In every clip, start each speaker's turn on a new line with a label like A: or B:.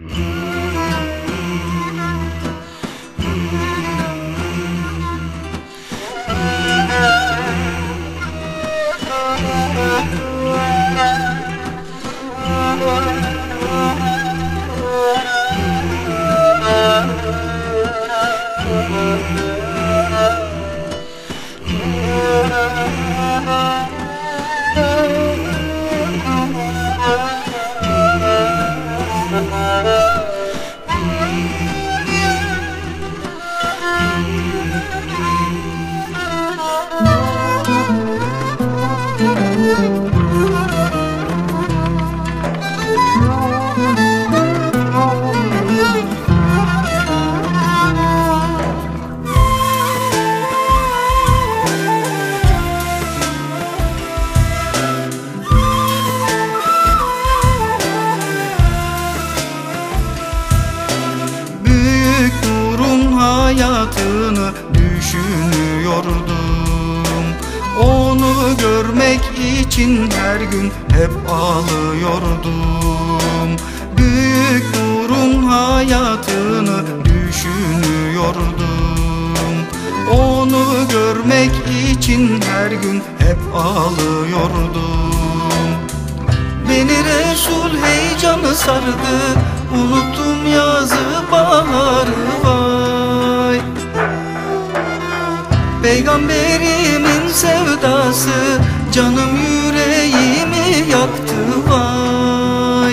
A: Büyük Onu görmek için her gün hep ağlıyordum. Büyük Nur'un hayatını düşünüyordum. Onu görmek için her gün hep ağlıyordum. Beni Resul heyecanı sardı Unuttum yazı baharı vay Peygamberimin sevdası Canım yüreğimi yaktı vay.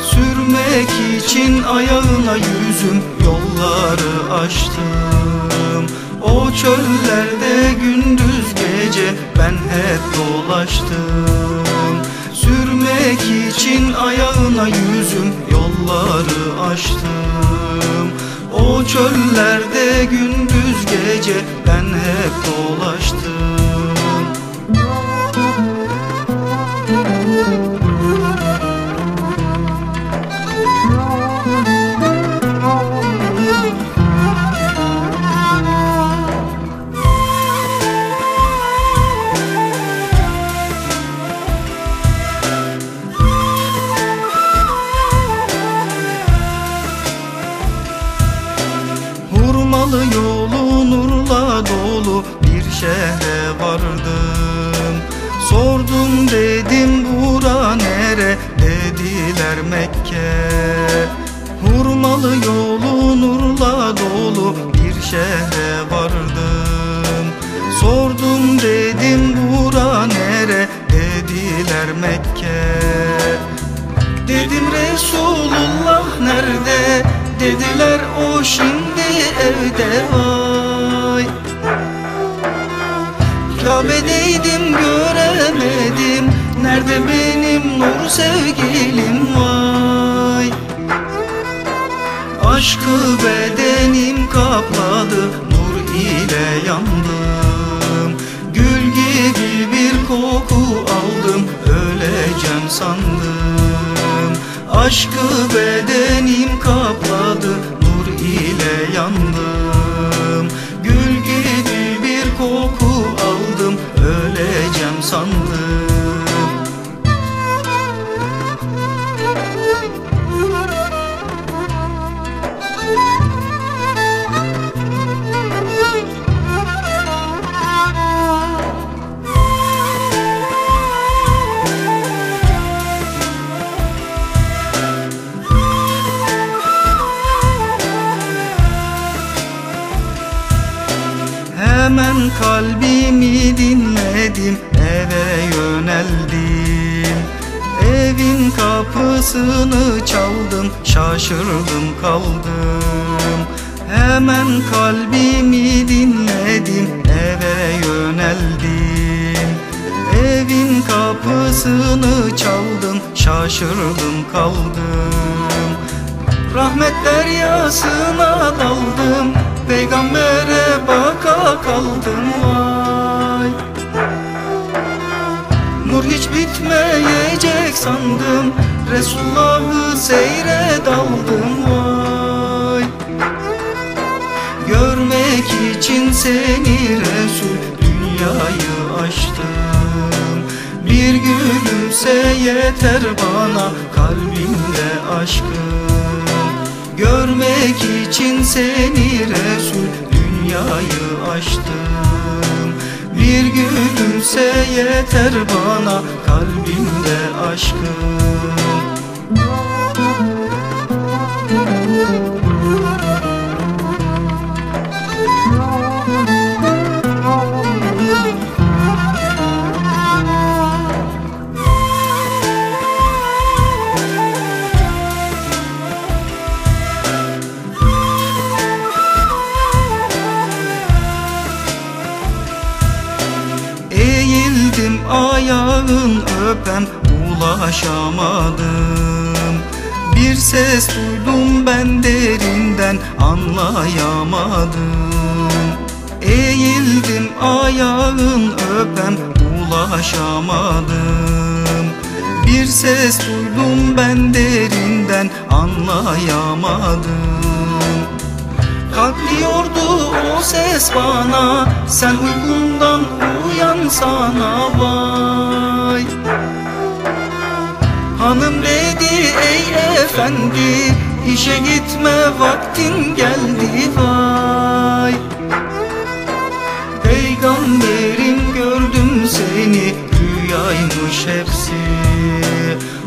A: Sürmek için ayağına yüzüm Yolları açtım. O çöllerde gündüz gece Ben hep dolaştım. Sürmek için ayağına yüzüm Yolları açtım. O çöllerde gündüz gece Ben hep dolaştım. Hurmalı şehre vardım. Sordum dedim bura nere? Dediler Mekke. Hurmalı yolu nurla dolu bir şehre vardım. Sordum dedim bura nere? Dediler Mekke. Dedim Resulullah nerede? Dediler o şimdi evde vay Kabe'deydim göremedim. Nerede benim nur sevgilim? Vay. Aşkı bedenim kapladı Nur ile yandım. Gül gibi bir koku aldım Öleceğim sandım. Aşkı bedenim kapladı Nur ile yandım kalbimi dinledim eve yöneldim. Evin kapısını çaldım şaşırdım kaldım. Hemen kalbimi dinledim eve yöneldim. Evin kapısını çaldım şaşırdım kaldım. Rahmet deryasına daldım Peygambere baka kaldım vay. Nur hiç bitmeyecek sandım Resulullah'ı seyre daldım vay. Görmek için seni Resul dünyayı aştım Bir gülümse yeter bana kalbimde aşkım Görmek için seni Resul dünyayı aştım Bir gülümse yeter bana kalbimde aşkım ayağın öpem ulaşamadım. Bir ses duydum ben derinden anlayamadım. Eğildim ayağın öpem ulaşamadım. Bir ses duydum ben derinden anlayamadım Kalk diyordu o ses bana Sen uykundan uyansana vay. Hanım dedi ey efendi işe gitme vaktin geldi vay. Peygamberim gördüm seni Rüyaymış hepsi.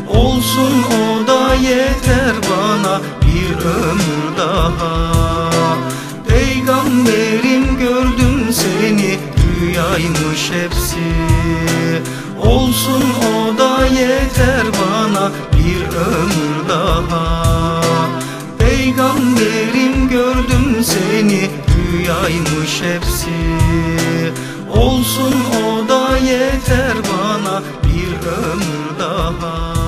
A: Olsun o da yeter bana Bir ömür daha Rüyaymış hepsi. Olsun o da yeter bana. Bir ömür daha. Peygamberim gördüm seni. Rüyaymış hepsi. Olsun o da yeter bana. Bir ömür daha